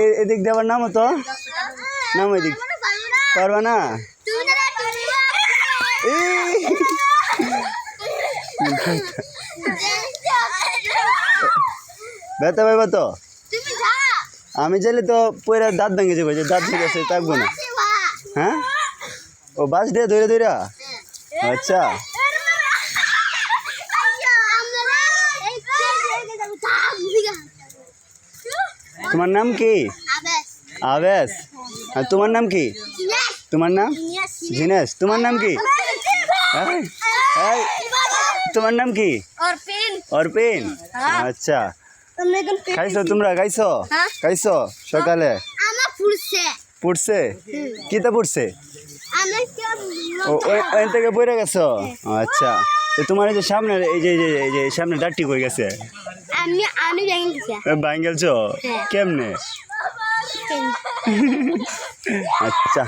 এ- এদিক দেওয়ার নাম তো। নাম এদিক। পারবা না ব্যথা পাইবা তো? আমি চাইলে তো পয়রা দাঁত ভেঙে যাব, যে দাঁত ভেঙে গেছে থাকব না। হ্যাঁ? ও বাস দিয়ে ধরে ধরে আচ্ছা। তোমার নাম কি? আবেশ। আর তোমার নাম কি? তোমার নাম? জিনেশ। তোমার নাম কি? তোমার নাম কি? অর্পিন। আচ্ছা। খাইছো তোমরা? গাইছো খাইছো সকালে? পড়ছে। কিতা পড়ছে? ওখান থেকে পড়ে গেছো? আচ্ছা। তোমার এই যে সামনে এই যে এই যে সামনে ডাটটি কই গেছে? আমি আমি জানি দিছে। হ্যাঁ। কেমনে? আচ্ছা।